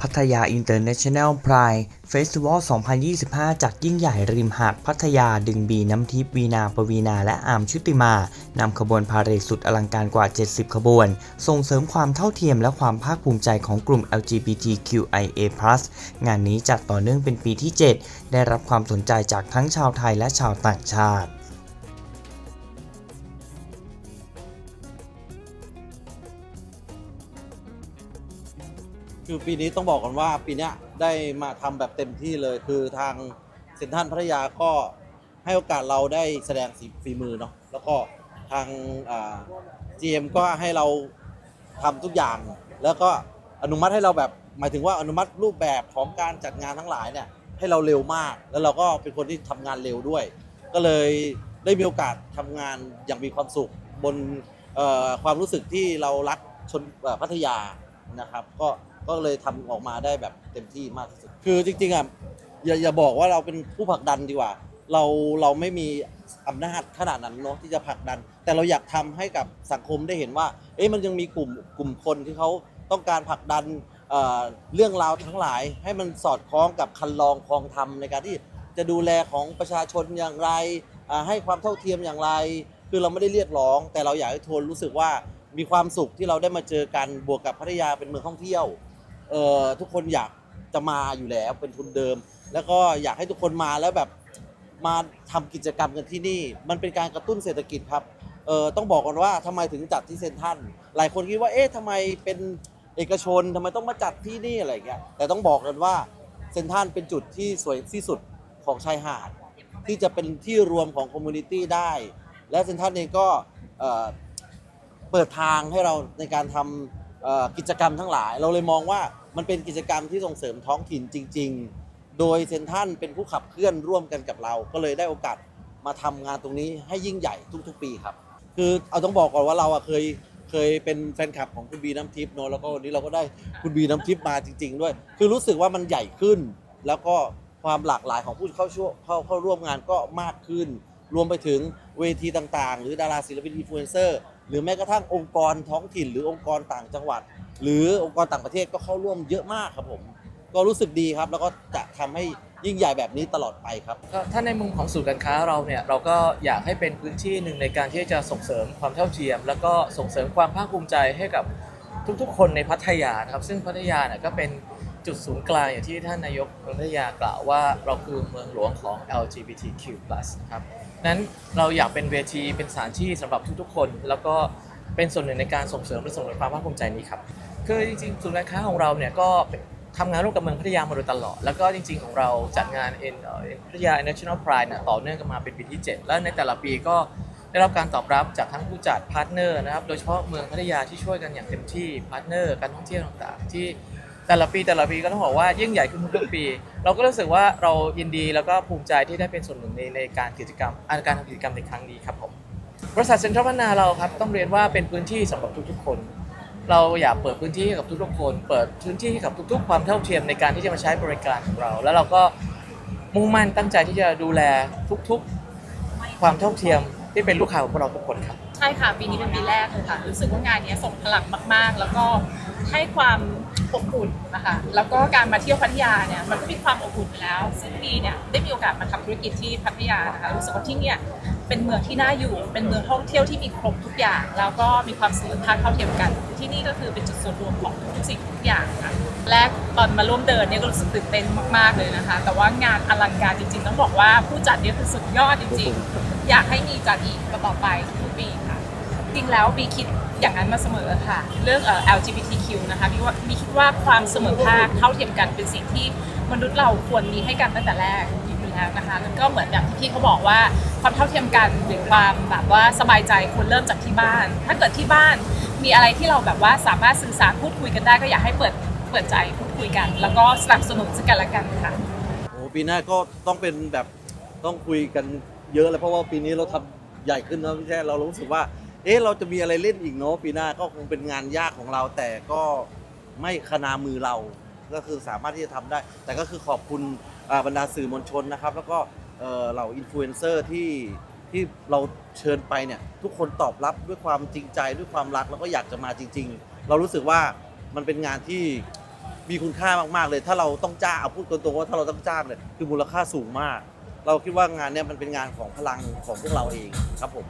พัทยา International Pride Festival 2025จากยิ่งใหญ่ริมหาดพัทยาดึงบีน้ำทิพย์วีนาปวีนา และอามชุติมานำขบวนพาเหรดสุดอลังการกว่า 70 ขบวน ส่งเสริมความเท่าเทียมและความภาคภูมิใจของกลุ่ม LGBTQIA+ งานนี้จัดต่อเนื่องเป็นปีที่ 7 ได้รับความสนใจจากทั้งชาวไทยและชาวต่างชาติ คือปีนี้ต้องบอกกันว่าปีเนี้ยได้มาทำแบบเต็มที่เลย คือทางเซ็นทรัลพัทยาก็ให้โอกาสเราได้แสดงฝีมือเนาะแล้วก็ทางอ่า GM ก็ให้เราทำทุกอย่าง แล้วก็อนุมัติให้เราแบบหมายถึงว่าอนุมัติรูปแบบของการจัดงานทั้งหลายเนี่ยให้เราเร็วมาก แล้วเราก็เป็นคนที่ทำงานเร็วด้วย ก็เลยได้มีโอกาสทำงานอย่างมีความสุข บนเอ่อความรู้สึกที่เรารักชนเอ่อพัทยานะครับ ก็ ก็เลยทำออกมาได้แบบเต็มที่มากที่สุด คือจริงๆอะอย่าอย่าบอกว่าเราเป็นผู้ผลักดันดีกว่า เราเราไม่มีอำนาจขนาดนั้นเนาะที่จะผลักดัน แต่เราอยากทำให้กับสังคมได้เห็นว่า เอ๊ะมันยังมีกลุ่มกลุ่มคนที่เขาต้องการผลักดันเรื่องราวทั้งหลาย ให้มันสอดคล้องกับคันลองคลองธรรมในการที่จะดูแลของประชาชนอย่างไร ให้ความเท่าเทียมอย่างไร คือเราไม่ได้เรียกร้อง แต่เราอยากให้ทนรู้สึกว่ามีความสุขที่เราได้มาเจอกันบวกกับพัทยาเป็นเมืองท่องเที่ยว เอ่อทุกคนอยากจะมาอยู่แล้วเป็นทุนเดิม แล้วก็อยากให้ทุกคนมาแล้วแบบมาทำกิจกรรมกันที่นี่ มันเป็นการกระตุ้นเศรษฐกิจครับเอ่อต้องบอกก่อนว่าทำไมถึงจัดที่เซนทรันหลายคนคิดว่าเอ๊ะทำไมเป็นเอกชนทำไมต้องมาจัดที่นี่อะไรอย่างเงี้ยแต่ต้องบอกกันว่าเซนทรันเป็นจุดที่สวยที่สุดของชายหาด ที่จะเป็นที่รวมของคอมมูนิตี้ได้ และเซนทรันเองก็เอ่อเปิดทางให้เราในการทำ กิจกรรมทั้งหลาย เราเลยมองว่ามันเป็นกิจกรรมที่ส่งเสริมท้องถิ่นจริง ๆ โดยเซนทรันเป็นผู้ขับเคลื่อนร่วมกันกับเรา ก็เลยได้โอกาสมาทำงานตรงนี้ให้ยิ่งใหญ่ทุกๆ ปีครับ คือเอาต้องบอกก่อนว่าเราเคยเคยเป็นแฟนคลับของคุณบีน้ำทิพย์เนอะแล้วก็วันนี้เราก็ได้คุณบีน้ำทิพย์มาจริง ๆ ด้วย คือรู้สึกว่ามันใหญ่ขึ้น แล้วก็ความหลากหลายของผู้เข้าช่วเข้าเข้าร่วมงานก็มากขึ้น รวมไปถึงเวทีต่างๆ หรือดาราศิลปินอินฟลูเอนเซอร์ หรือแม้กระทั่งองค์กรท้องถิ่น หรือองค์กรต่างจังหวัด หรือองค์กรต่างประเทศก็เข้าร่วมเยอะมากครับผม ก็รู้สึกดีครับ แล้วก็จะทำให้ยิ่งใหญ่แบบนี้ตลอดไปครับถ้าในมุมของศูนย์การค้าเราเนี่ยเราก็อยากให้เป็นพื้นที่หนึ่งในการที่จะส่งเสริมความเท่าเทียม แล้วก็ส่งเสริมความภาคภูมิใจให้กับทุกๆ คนในพัทยานะครับ ซึ่งพัทยาเนี่ยก็เป็นจุดศูนย์กลางอย่างที่ท่านนายกพัทยากล่าวว่าเราคือเมืองหลวงของ LGBTQ+ นะครับ นั้นเราอยากเป็นเวทีเป็นสถานที่สำหรับทุกๆคน แล้วก็เป็นส่วนหนึ่งในการส่งเสริมและส่งเสริมความภาคภูมิใจนี้ครับคือจริงๆศูนย์การค้าของเราเนี่ยก็ทำงานร่วมกับเมืองพัทยามาโดยตลอด แล้วก็จริง ๆ ของเราจัดงานเอ่อพัทยา International Pride เนี่ยต่อเนื่องกันมาเป็นปีที่ 7 และในแต่ละปีก็ได้รับการตอบรับจากทั้งผู้จัดพาร์ทเนอร์นะครับ โดยเฉพาะเมืองพัทยาที่ช่วยกันอย่างเต็มที่พาร์ทเนอร์การท่องเที่ยวต่างๆ ที่ แต่ละปีแต่ละปีก็ต้องบอกว่ายิ่งใหญ่ขึ้นทุกๆปี เราก็รู้สึกว่าเรายินดีแล้วก็ภูมิใจที่ได้เป็นส่วนหนึ่งในในการกิจกรรมอ่าการทำกิจกรรมในครั้งนี้ครับผมบริษัทเซ็นทรัลพัฒนาเราครับต้องเรียนว่าเป็นพื้นที่สำหรับทุกๆคน เราอยากเปิดพื้นที่ให้กับทุกๆคน เปิดพื้นที่ให้กับทุก ๆ ความเท่าเทียมในการที่จะมาใช้บริการของเรา แล้วเราก็มุ่งมั่นตั้งใจที่จะดูแลทุกๆ ความเท่าเทียมที่เป็นลูกค้าของพวกเราทุกคนครับ ใช่ค่ะปีนี้เป็นปีแรกเลยค่ะ รู้สึกว่างานนี้ส่งพลังมาก ๆ แล้วก็ให้ความอบอุ่นนะคะแล้วก็การมาเที่ยวพัทยาเนี่ยมันก็มีความอบอุ่นอยู่แล้ว ซึ่งปีเนี่ยได้มีโอกาสมาทำธุรกิจที่พัทยานะคะรู้สึกว่าที่เนี่ยเป็นเมืองที่น่าอยู่ เป็นเมืองท่องเที่ยวที่มีครบทุกอย่าง แล้วก็มีความสมอภาคเท่าเทียมกัน ที่นี่ก็คือเป็นจุดส่วนรวมของทุกสิ่งทุกอย่างค่ะแรกตอนมาร่วมเดินเนี่ยก็รู้สึกตื่นเต้นมากๆเลยนะคะ แต่ว่างานอลังการจริงๆ ต้องบอกว่าผู้จัดเนี่ยคือสุดยอดจริง ๆ อยากให้มีจัดอีกต่อไปทุกปี จริงแล้วบีคิดอย่างนั้นมาเสมอค่ะ เรื่องเอ่อ LGBTQ นะคะบีว่าบีคิดว่าความเสมอภาคเท่าเทียมกันเป็นสิ่งที่มนุษย์เราควรมีให้กันตั้งแต่แรกอยู่แล้วนะคะแล้วก็เหมือนอย่างที่พี่เขาบอกว่าความเท่าเทียมกันหรือความแบบว่าสบายใจควรเริ่มจากที่บ้าน ถ้าเกิดที่บ้านมีอะไรที่เราแบบว่าสามารถสื่อสารพูดคุยกันได้ก็อยากให้เปิดเปิดใจพูดคุยกัน แล้วก็สนับสนุนซึ่งกันและกันค่ะโอ้ปีหน้าก็ต้องเป็นแบบต้องคุยกันเยอะเลยเพราะว่าปีนี้เราทำใหญ่ขึ้นนะพี่แช่เรารู้สึกว่า เอ๊ะเราจะมีอะไรเล่นอีกเนาะปีหน้าก็คงเป็นงานยากของเรา แต่ก็ไม่ขนามือเรา ก็คือสามารถที่จะทำได้ แต่ก็คือขอบคุณอ่าบรรดาสื่อมวลชนนะครับ แล้วก็เอ่อเหล่าอินฟลูเอนเซอร์ที่ที่เราเชิญไปเนี่ยทุกคนตอบรับด้วยความจริงใจด้วยความรักแล้วก็อยากจะมาจริง ๆ เรารู้สึกว่ามันเป็นงานที่มีคุณค่ามากๆเลย ถ้าเราต้องจ้างเอาพูดตรงๆว่าถ้าเราต้องจ้างเนี่ยคือมูลค่าสูงมาก เราคิดว่างานเนี้ยมันเป็นงานของพลังของพวกเราเองครับผม